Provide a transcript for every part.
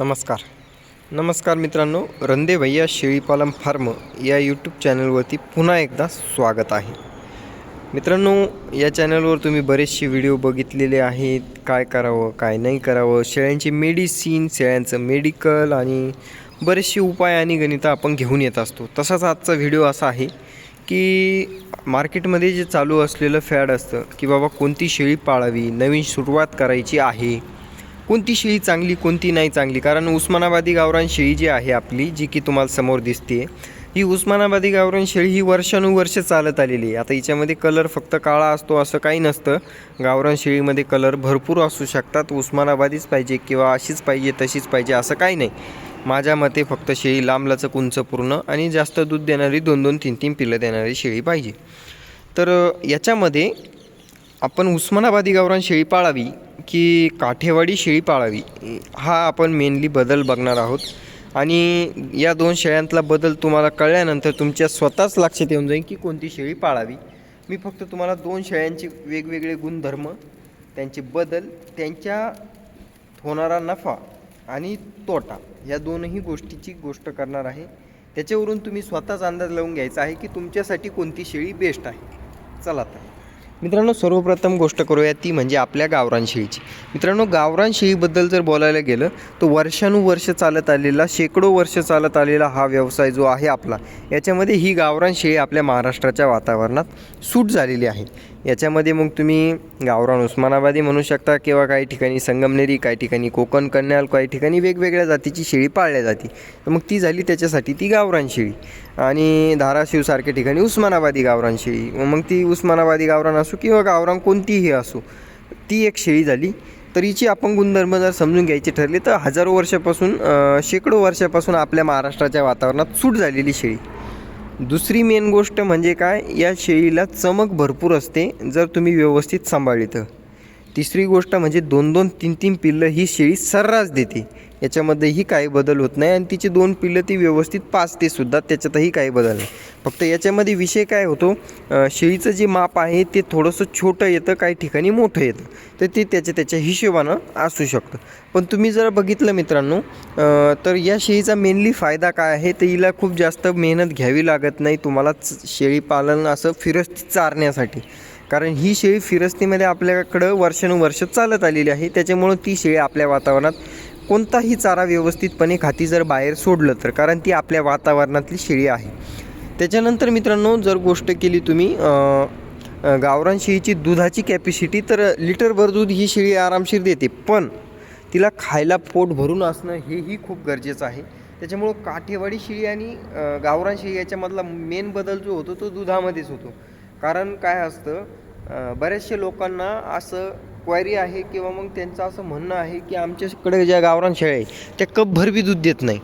नमस्कार. नमस्कार मित्रांनो रंदे भैया शेळीपालन फार्म या यूट्यूब चॅनलवरती पुन्हा एकदा स्वागत आहे. मित्रांनो या चॅनलवर तुम्ही बरेचसे व्हिडिओ बघितलेले आहेत काय करावं काय नाही करावं शेळ्यांचे मेडिसिन शेळ्यांचं मेडिकल आणि बरेचसे उपाय आणि गणितं आपण घेऊन येत असतो. तसाच आजचा व्हिडिओ असा आहे की मार्केटमध्ये जे चालू असलेलं फॅड असतं की बाबा कोणती शेळी पाळावी नवीन सुरुवात करायची आहे कोणती शेळी चांगली कोणती नाही चांगली? कारण उस्मानाबादी गावरान शेळी जी आहे आपली जी की तुम्हाला समोर दिसते ही उस्मानाबादी गावरान शेळी ही वर्षानुवर्ष चालत आलेली आहे. आता हिच्यामध्ये कलर फक्त काळा असतो असं काही नसतं. गावरान शेळीमध्ये कलर भरपूर असू शकतात. उस्मानाबादीच पाहिजे किंवा अशीच पाहिजे तशीच पाहिजे असं काही नाही. माझ्या मते फक्त शेळी लांबलाचक उंच पूर्ण आणि जास्त दूध देणारी दोन दोन तीन तीन पिलं देणारी शेळी पाहिजे. तर याच्यामध्ये आपण उस्मानाबादी गावरान शेळी पाळावी की काठेवाडी शेळी पाळावी? हा आपण मेनली बदल बघणार आहोत. आणि या दोन शेळ्यांतला बदल तुम्हाला कळल्यानंतर तुमच्या स्वतःच लक्षात येऊन जाईल की कोणती शेळी पाळावी. मी फक्त तुम्हाला दोन शेळ्यांचे वेगवेगळे गुणधर्म त्यांचे बदल त्यांच्या होणारा नफा आणि तोटा या दोनही गोष्टीची गोष्ट करणार आहे. त्याच्यावरून तुम्ही स्वतःच अंदाज लावून घ्यायचा आहे की तुमच्यासाठी कोणती शेळी बेस्ट आहे. चला तर. मित्रांनो सर्वप्रथम गोष्ट करूया ती म्हणजे आपल्या गावरान शेळीची. मित्रांनो गावरान शेळीबद्दल जर बोलायला गेलं तर वर्षानुवर्ष चालत आलेला शेकडो वर्ष चालत आलेला हा व्यवसाय जो आहे आपला याच्यामध्ये ही गावरान शेळी आपल्या महाराष्ट्राच्या वातावरणात सूट झालेली आहे. याच्यामध्ये मग तुम्ही गावरान उस्मानाबादी म्हणू शकता किंवा काही ठिकाणी संगमनेरी काही ठिकाणी कोकण कन्याल काही ठिकाणी वेगवेगळ्या जातीची शेळी पाळल्या जाते. तर मग ती झाली त्याच्यासाठी ती गावरान शेळी. आणि धाराशिवसारख्या ठिकाणी उस्मानाबादी गावरान शेळी मग ती उस्मानाबादी गावरान असो किंवा गावरान कोणतीही असो ती एक शेळी झाली. तर हिची आपण गुणधर्म जर समजून घ्यायचे ठरले तर हजारो वर्षापासून शेकडो वर्षापासून आपल्या महाराष्ट्राच्या वातावरणात सूट झालेली शेळी. दुसरी मेन गोष्ट म्हणजे काय? या शेळीला चमक भरपूर असते जर तुम्ही व्यवस्थित सांभाळली तर. तिसरी गोष्ट म्हणजे दोन दोन तीन तीन पिल्लं ही शेळी सर्रास देते. याच्यामध्येही काही बदल होत नाही आणि तिची दोन पिल्लं ती व्यवस्थित पाचते सुद्धा त्याच्यातही काही बदल नाही. फक्त याच्यामध्ये विषय काय होतो शेळीचं जे माप आहे ते थोडंसं छोटं येतं काही ठिकाणी मोठं येतं. तर ते त्याच्या त्याच्या हिशोबानं असू शकतं. पण तुम्ही जर बघितलं मित्रांनो तर या शेळीचा मेनली फायदा काय आहे तर हिला खूप जास्त मेहनत घ्यावी लागत नाही तुम्हाला च- शेळी पालन असं फिरस्ती चारण्यासाठी. कारण ही शेळी फिरस्तीमध्ये आपल्याकडं वर्षानुवर्ष चालत आलेली आहे. त्याच्यामुळं ती शेळी आपल्या वातावरणात कोणताही चारा व्यवस्थितपणे खाती जर बाहेर सोडलं तर कारण ती आपल्या वातावरणातली शेळी आहे. त्याच्यानंतर मित्रांनो जर गोष्ट केली तुम्ही गावरान शेळीची दुधाची कॅपॅसिटी तर लिटरभर दूध ही शेळी आरामशीर देते पण तिला खायला पोट भरून असणं हेही खूप गरजेचं आहे. त्याच्यामुळं काठेवाडी शेळी आणि गावरान शेळी याच्यामधला मेन बदल जो होतो तो दुधामध्येच होतो. कारण काय असतं बऱ्याचशा लोकांना असं क्वायरी आहे किंवा मग त्यांचं असं म्हणणं आहे की आमच्याकडे ज्या गावरान शेळ्या आहे त्या कपभर बी दूध देत नाही.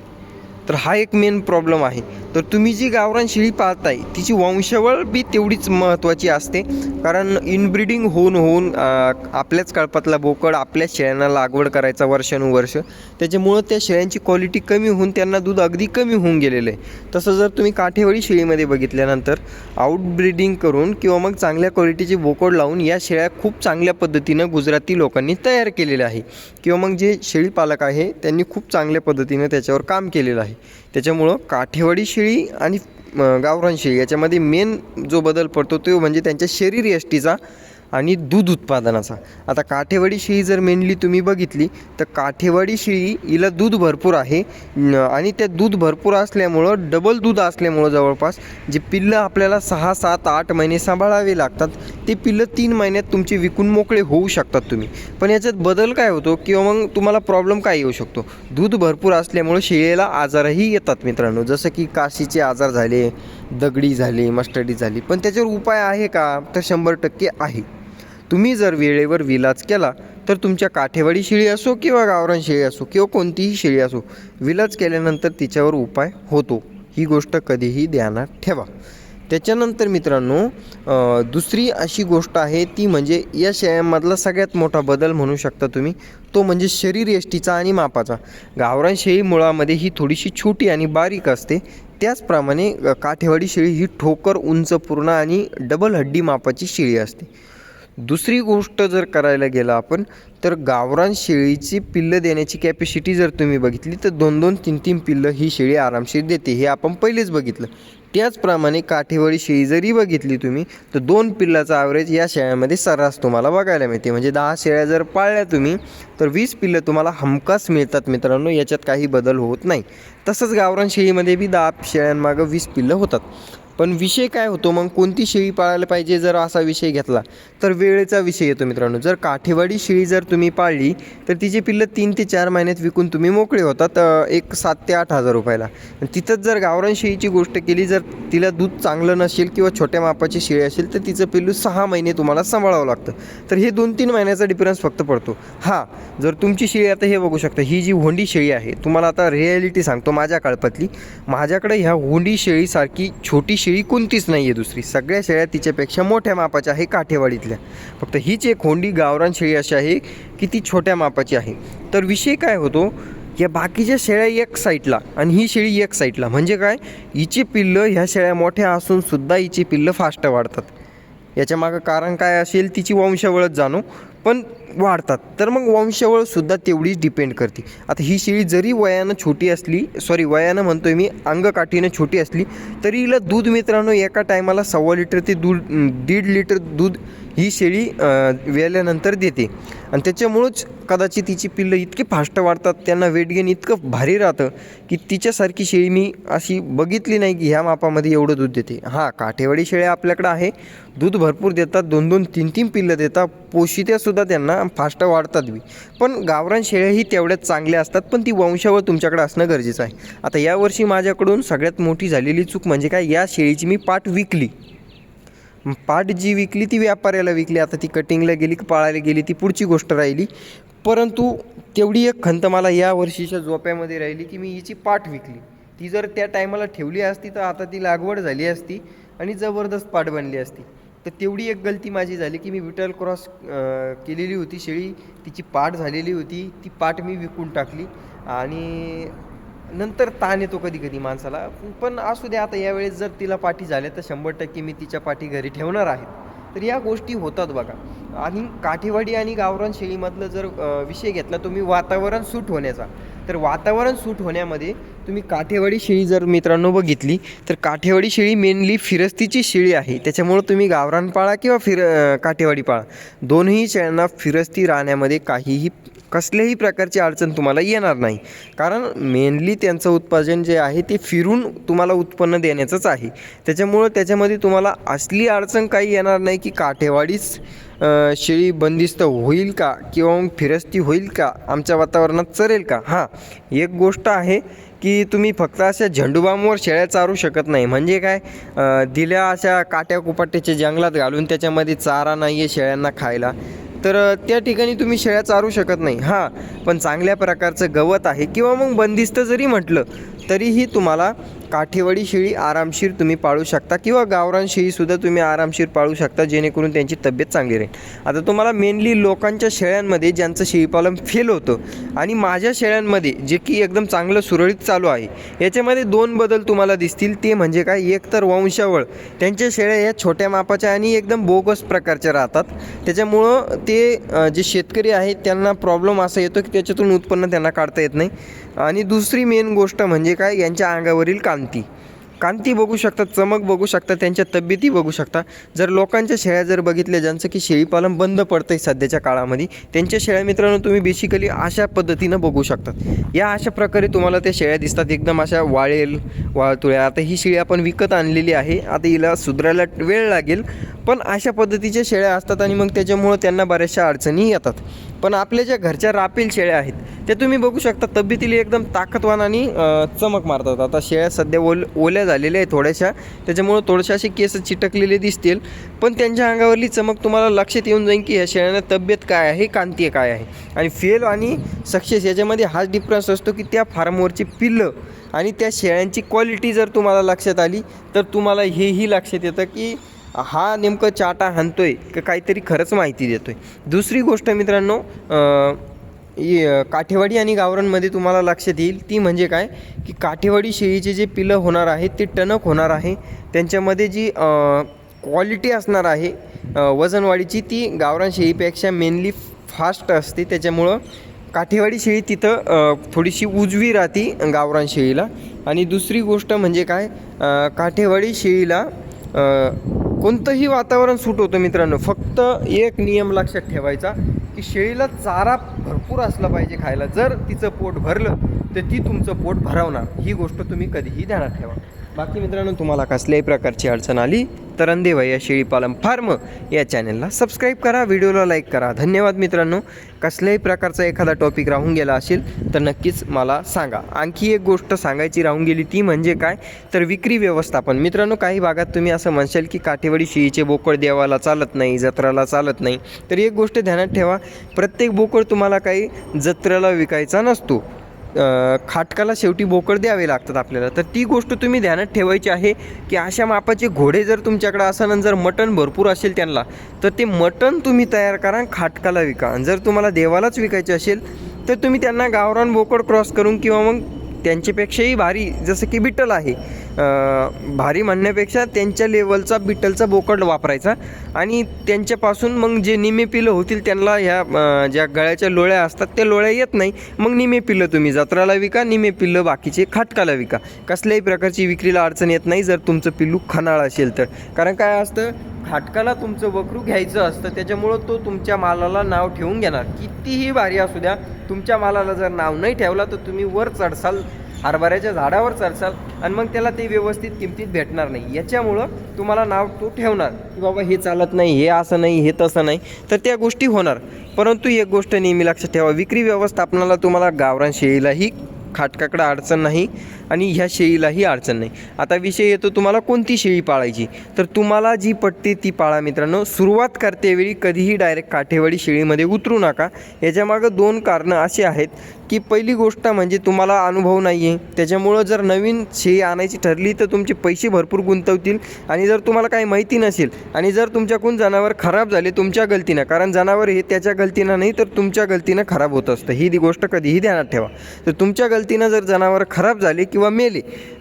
तर हा एक मेन प्रॉब्लेम आहे. तर तुम्ही जी गावरान शेळी पाळताय तिची वंशावळ बी तेवढीच महत्त्वाची असते. कारण इनब्रिडिंग होऊन होऊन आपल्याच कळपातला बोकड आपल्या शेळ्यांना लागवड करायचा वर्षानुवर्ष. त्याच्यामुळं त्या शेळ्यांची क्वालिटी कमी होऊन त्यांना दूध अगदी कमी होऊन गेलेलं आहे. तसं जर तुम्ही काठेवाडी शेळीमध्ये बघितल्यानंतर आउटब्रिडिंग करून किंवा मग चांगल्या क्वालिटीचे बोकड लावून या शेळ्या खूप चांगल्या पद्धतीनं गुजराती लोकांनी तयार केलेल्या आहे. किंवा मग जे शेळीपालक आहे त्यांनी खूप चांगल्या पद्धतीनं त्याच्यावर काम केलेलं आहे. त्याच्यामुळं काठेवाडी शेळी आणि गावरान शेळी याच्यामध्ये मेन जो बदल पडतो तो म्हणजे त्यांच्या शरीर यष्टीचा. आणि दूध उत्पादनाचा. आता काठेवाडी शेळी जर मेनली तुम्ही बघितली तर काठेवाडी शेळी हिला दूध भरपूर आहे. आणि त्या दूध भरपूर असल्यामुळं डबल दूध असल्यामुळं जवळपास जे पिल्लं आपल्याला सहा सात आठ महिने सांभाळावे लागतात ते पिल्लं तीन महिन्यात तुमचे विकून मोकळे होऊ शकतात तुम्ही. पण याच्यात बदल काय होतो किंवा मग तुम्हाला प्रॉब्लेम काय येऊ शकतो? दूध भरपूर असल्यामुळं शेळीला आजारही येतात मित्रांनो. जसं की काशीचे आजार झाले दगडी झाली मस्टडी झाली. पण त्याच्यावर उपाय आहे का? तर शंभर टक्के आहे. तुम्ही जर वेळेवर विलाज केला तर तुमच्या काठेवाडी शिळी असो किंवा गावरान शेळी असो किंवा कोणतीही शेळी असो विलाज केल्यानंतर तिच्यावर उपाय होतो. ही गोष्ट कधीही ध्यानात ठेवा. त्याच्यानंतर मित्रांनो दुसरी अशी गोष्ट आहे ती म्हणजे या शेळ्यांमधला सगळ्यात मोठा बदल म्हणू शकता तुम्ही. तो म्हणजे शरीर यष्टीचा आणि मापाचा. गावरान शेळी मुळामध्ये ही थोडीशी छोटी आणि बारीक असते. त्याचप्रमाणे काठेवाडी शेळी ही ठोकर उंच पूर्ण आणि डबल हड्डी मापाची शेळी असते. दुसरी गोष्ट जर करायला गेलं आपण तर गावरान शेळीची पिल्लं देण्याची कॅपॅसिटी जर तुम्ही बघितली तर दोन दोन तीन तीन पिल्लं ही शेळी आरामशीर देते. हे आपण पहिलेच बघितलं. त्याचप्रमाणे काठेवाडी शेळी जरी बघितली तुम्ही तर दोन पिल्लाचा ॲव्हरेज या शेळ्यामध्ये सर्रास तुम्हाला बघायला मिळते. म्हणजे दहा शेळ्या जर पाळल्या तुम्ही तर वीस पिल्लं तुम्हाला हमखास मिळतात मित्रांनो. याच्यात काही बदल होत नाही. तसंच गावरान शेळीमध्ये बी दहा शेळ्यांमागं वीस पिल्लं होतात. पण विषय काय होतो? मग कोणती शेळी पाळायला पाहिजे जर असा विषय घेतला? तर वेळेचा विषय येतो मित्रांनो. जर काठेवाडी शेळी जर तुम्ही पाळली तर तिची पिल्लं तीन ते चार महिन्यात विकून तुम्ही मोकळे होतात एक सात ते आठ हजार रुपयाला. तिथंच जर गावरान शेळीची गोष्ट केली जर तिला दूध चांगलं नसेल किंवा छोट्या मापाची शेळी असेल तर तिचं पिल्लू सहा महिने तुम्हाला सांभाळावं लागतं. तर हे दोन तीन महिन्याचा डिफरन्स फक्त पडतो. हां जर तुमची शेळी आता हे बघू शकता ही जी होंडी शेळी आहे तुम्हाला आता रिॲलिटी सांगतो माझ्या काळपातली. माझ्याकडे ह्या होंडी शेळीसारखी छोटी शेळी शेळी कोणतीच नाही आहे दुसरी. सगळ्या शेळ्या तिच्यापेक्षा मोठ्या मापाच्या आहे काठेवाडीतल्या. फक्त हीच एक होंडी गावरान शेळी अशी आहे की ती छोट्या मापाची आहे. तर विषय काय होतो? या बाकीच्या शेळ्या एक साईडला आणि ही शेळी एक साईडला. म्हणजे काय? हिची पिल्लं ह्या शेळ्या मोठ्या असूनसुद्धा हिची पिल्लं फास्ट वाढतात. याच्या मागं कारण काय असेल? तिची वंशावळच जाणू. पण वाढतात. तर मग वंशावळसुद्धा तेवढीच डिपेंड करते. आता ही शेळी जरी वयानं छोटी असली सॉरी वयानं म्हणतोय मी अंगकाठीनं छोटी असली तरी हिला दूध मित्रांनो एका टायमाला सव्वा लिटर ते दूध दीड लिटर दूध ही शेळी अं, वेल्यानंतर देते. आणि त्याच्यामुळंच कदाचित तिची पिल्लं इतकी फास्ट वाढतात त्यांना वेट गेन इतकं भारी राहतं की तिच्यासारखी शेळी मी अशी बघितली नाही की ह्या मापामध्ये एवढं दूध देते. हां काठेवाडी शेळ्या आपल्याकडं आहे. दूध भरपूर देतात दोन दोन तीन तीन पिल्लं देतात पोशित्यासुद्धा त्यांना फास्ट वाढतात बी. पण गावरान शेळ्याही तेवढ्याच चांगल्या असतात पण ती वंशावळ तुमच्याकडे असणं गरजेचं आहे. आता यावर्षी माझ्याकडून सगळ्यात मोठी झालेली चूक म्हणजे काय? या शेळीची मी पाठ विकली. पाठ जी विकली ती व्यापाऱ्याला विकली. आता ती कटिंगला गेली पाळायला गेली ती पुढची गोष्ट राहिली. परंतु तेवढी एक खंत मला या वर्षीच्या जोप्यामध्ये राहिली की मी हिची पाठ विकली. ती जर त्या टायमाला ठेवली असती तर आता ती लागवड झाली असती आणि जबरदस्त पाठ बनली असती. तर तेवढी एक गलती माझी झाली की मी विटल क्रॉस केलेली होती शेळी. तिची पाठ झालेली होती. ती पाठ मी विकून टाकली. आणि नंतर ताण येतो कधी कधी माणसाला. पण असू द्या आता यावेळेस जर तिला पाठी झाल्या तर शंभर टक्के मी तिच्या पाठी घरी ठेवणार आहे. तर या गोष्टी होतात बघा. आणि काठीवाडी आणि गावरान शेळीमधलं जर विषय घेतला तुम्ही वातावरण सूट होण्याचा. तर वातावरण सूट होण्यामध्ये तुम्ही काठेवाडी शेळी जर मित्रांनो बघितली तर काठेवाडी शेळी मेनली फिरस्तीची शेळी आहे. त्याच्यामुळं तुम्ही गावरान पाळा किंवा फिर काठेवाडी पाळा दोन्ही शेळ्यांना फिरस्ती राहण्यामध्ये काहीही कसल्याही प्रकारची अडचण तुम्हाला येणार नाही. कारण मेनली त्यांचं उत्पादन जे आहे ते फिरून तुम्हाला उत्पन्न देण्याचंच आहे. त्याच्यामुळं त्याच्यामध्ये तुम्हाला असली अडचण काही येणार नाही की काठेवाडीच शेळी बंदिस्त होईल का? किंवा मग फिरस्ती होईल का? आमच्या वातावरणात चरेल का? हां एक गोष्ट आहे की तुम्ही फक्त अशा झेंडूबामवर शेळ्या चारू शकत नाही. म्हणजे काय? दिल्या अशा काट्या कुपाट्याच्या जंगलात घालून त्याच्यामध्ये चारा नाही आहे शेळ्यांना खायला. तर त्या ठिकाणी तुम्ही शेळ्या चारू शकत नाही. हां पण चांगल्या प्रकारचं गवत आहे. किंवा मग बंदिस्त जरी म्हटलं तरीही तुम्हाला काठेवाडी शेळी आरामशीर तुम्ही पाळू शकता किंवा गावरान शेळीसुद्धा तुम्ही आरामशीर पाळू शकता जेणेकरून त्यांची तब्येत चांगली राहील. आता तुम्हाला मेनली लोकांच्या शेळ्यांमध्ये ज्यांचं शेळीपालन फेल होतं आणि माझ्या शेळ्यांमध्ये जे की एकदम चांगलं सुरळीत चालू आहे याच्यामध्ये दोन बदल तुम्हाला दिसतील. ते म्हणजे काय? एक तर वंशावळ. त्यांच्या शेळ्या या छोट्या मापाच्या आणि एकदम बोगस प्रकारच्या राहतात. त्याच्यामुळं ते जे शेतकरी आहेत त्यांना प्रॉब्लेम असा येतो की त्याच्यातून उत्पन्न त्यांना काढता येत नाही. आणि दुसरी मेन गोष्ट म्हणजे काय? यांच्या अंगावरील कांती कांती बघू शकता चमक बघू शकता त्यांच्या तब्येती बघू शकता. जर लोकांच्या शेळ्या जर बघितल्या ज्यांचं की शेळीपालन बंद पडतं आहे सध्याच्या काळामध्ये त्यांच्या शेळ्या मित्रांनो तुम्ही बेसिकली अशा पद्धतीनं बघू शकतात या अशा प्रकारे तुम्हाला त्या शेळ्या दिसतात एकदम अशा वाळेल वाळतुळ्या आता ही शेळी आपण विकत आणलेली आहे. आता हिला सुधारायला वेळ लागेल पण अशा पद्धतीच्या शेळ्या असतात आणि मग त्याच्यामुळं त्यांना बऱ्याचशा अडचणी येतात. पण आपल्या ज्या घरच्या रापेल शेळ्या आहेत त्या तुम्ही बघू शकता तब्येतीला एकदम ताकदवान आणि चमक मारतात. आता शेळ्या सध्या ओल ओल्या झालेल्या आहेत थोड्याशा. त्याच्यामुळं थोड्याशा असे केस चिटकलेले दिसतील. पण त्यांच्या अंगावरली चमक तुम्हाला लक्षात येऊन जाईल की ह्या शेळ्यांना तब्येत काय आहे कांती काय आहे. आणि फेल आणि सक्सेस याच्यामध्ये हाच डिफरन्स असतो की त्या फार्मवरची पिल्लं आणि त्या शेळ्यांची क्वालिटी जर तुम्हाला लक्षात आली तर तुम्हाला हेही लक्षात येतं की हा नेमकं चाटा हाणतोय का काहीतरी खरंच माहिती देतोय. दुसरी गोष्ट मित्रांनो काठेवाडी आणि गावरांमध्ये तुम्हाला लक्षात येईल ती म्हणजे काय? की काठेवाडी शेळीचे जे पिलं होणार आहेत ते टणक होणार आहे. त्यांच्यामध्ये जी क्वालिटी असणार आहे वजनवाढीची ती गावरान शेळीपेक्षा मेनली फास्ट असते. त्याच्यामुळं काठेवाडी शेळी तिथं थोडीशी उजवी राहते गावरान शेळीला. आणि दुसरी गोष्ट म्हणजे काय? काठेवाडी शेळीला कोणतंही वातावरण सूट होतं मित्रांनो फक्त एक नियम लक्षात ठेवायचा. की शेळीला चारा भरपूर असला पाहिजे खायला. जर तिचं पोट भरलं तर ती तुमचं पोट भरवणार. ही गोष्ट तुम्ही कधीही ध्यानात ठेवा. बाकी मित्रांनो तुम्हाला कसल्याही प्रकारची अडचण आली तर अंधेवा या शेळीपालन फार्म या चॅनलला सबस्क्राईब करा व्हिडिओला लाईक करा. धन्यवाद मित्रांनो. कसल्याही प्रकारचा एखादा टॉपिक राहून गेला असेल तर नक्कीच मला सांगा. आणखी एक गोष्ट सांगायची राहून गेली ती म्हणजे काय? तर विक्री व्यवस्थापन. मित्रांनो काही भागात तुम्ही असं म्हणशाल की काठेवाडी शेळीचे बोकड देवाला चालत नाही जत्राला चालत नाही. तर एक गोष्ट ध्यानात ठेवा. प्रत्येक बोकड तुम्हाला काही जत्रेला विकायचा नसतो. खाटकाला शेवटी बोकड द्यावे लागतात आपल्याला. तर ती गोष्ट तुम्ही ध्यानात ठेवायची आहे की अशा मापाचे घोडे जर तुमच्याकडे असाल आणि जर मटण भरपूर असेल त्यांना तर ते मटण तुम्ही तयार करा खाटकाला विका. आणि जर तुम्हाला देवालाच विकायचे असेल तर तुम्ही त्यांना गावरान बोकड क्रॉस करून किंवा मग त्यांच्यापेक्षाही भारी जसं की बिटल आहे भारी म्हणण्यापेक्षा त्यांच्या लेवलचा बिटलचा बोकड वापरायचा. आणि त्यांच्यापासून मग जे निमे पिलं होतील त्यांना ह्या ज्या गळ्याच्या लोळ्या असतात त्या लोळ्या येत नाही. मग निमे पिल्लं तुम्ही जत्राला विका निमे पिल्लं बाकीचे खाटकाला विका. कसल्याही प्रकारची विक्रीला अडचण येत नाही जर तुमचं पिल्लू खनाळ असेल तर. कारण काय असतं खाटकाला तुमचं वकरू घ्यायचं असतं त्याच्यामुळं तो तुमच्या मालाला नाव ठेवून घेणार. कितीही भारी असू द्या तुमच्या मालाला जर नाव नाही ठेवला तर तुम्ही वर चढसाल. हरभऱ्याच्या झाडावर चढसाल आणि मग त्याला ते व्यवस्थित किमतीत भेटणार नाही. याच्यामुळं तुम्हाला नाव तो ठेवणार की बाबा हे चालत नाही हे असं नाही हे तसं नाही. तर त्या गोष्टी होणार. परंतु एक गोष्ट नेहमी लक्षात ठेवा विक्री व्यवस्थापनाला तुम्हाला गावरान शेळीलाही खाटकाकडं अडचण नाही आणि ह्या शेळीलाही अडचण नाही. आता विषय येतो तुम्हाला कोणती शेळी पाळायची? तर तुम्हाला जी पटते ती पाळा मित्रांनो. सुरुवात करतेवेळी कधीही डायरेक्ट काठेवाडी शेळीमध्ये उतरू नका. याच्यामागं दोन कारणं अशी आहेत. की पहिली गोष्ट म्हणजे तुम्हाला अनुभव नाही आहे त्याच्यामुळं जर नवीन शेळी आणायची ठरली तर तुमचे पैसे भरपूर गुंतवतील आणि जर तुम्हाला काही माहिती नसेल आणि जर तुमच्याकडून जनावर खराब झाले तुमच्या गलतीनं कारण जनावर हे त्याच्या गलतीनं नाही तर तुमच्या गलतीनं खराब होत असतं. ही गोष्ट कधीही ध्यानात ठेवा. तर तुमच्या गलतीनं जर जनावर खराब झाले किंवा मेले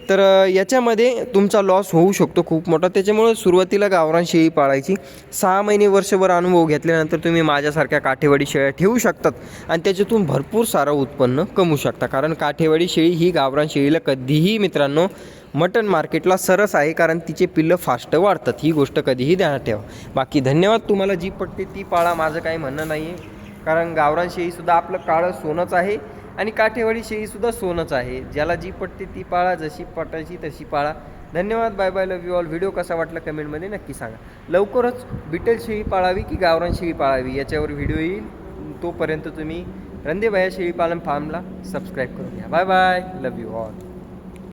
तर याच्यामध्ये तुमचा लॉस होऊ शकतो खूप मोठा. त्याच्यामुळं सुरुवातीला गावरान शेळी पाळायची. सहा महिने वर्षभर अनुभव घेतल्यानंतर तुम्ही माझ्यासारख्या काठेवाडी शेळ्या ठेवू शकतात आणि त्याच्यातून भरपूर सारं उत्पन्न कमवू शकता. कारण काठेवाडी शेळी ही गावरान शेळीला कधीही मित्रांनो मटन मार्केटला सरस आहे कारण तिचे पिल्लं फास्ट वाढतात. ही गोष्ट कधीही ध्यानात ठेवा. बाकी धन्यवाद तुम्हाला जी पटते ती पाळा. माझं काही म्हणणं नाही आहे कारण गावरान शेळीसुद्धा आपलं काळं सोनंच आहे. आणि काठेवाडी शेळीसुद्धा सोनंच आहे. ज्याला जी पटते ती पाळा जशी पटायची तशी पाळा. धन्यवाद bye bye love you all video कसा वाटला कमेंटमध्ये नक्की सांगा. लवकरच बिटल शेळी पाळावी की गावरान शेळी पाळावी याच्यावर व्हिडिओ येईल. तोपर्यंत तुम्ही रंदेबाया शेळीपालन फार्मला सबस्क्राईब करून घ्या. Bye bye love you all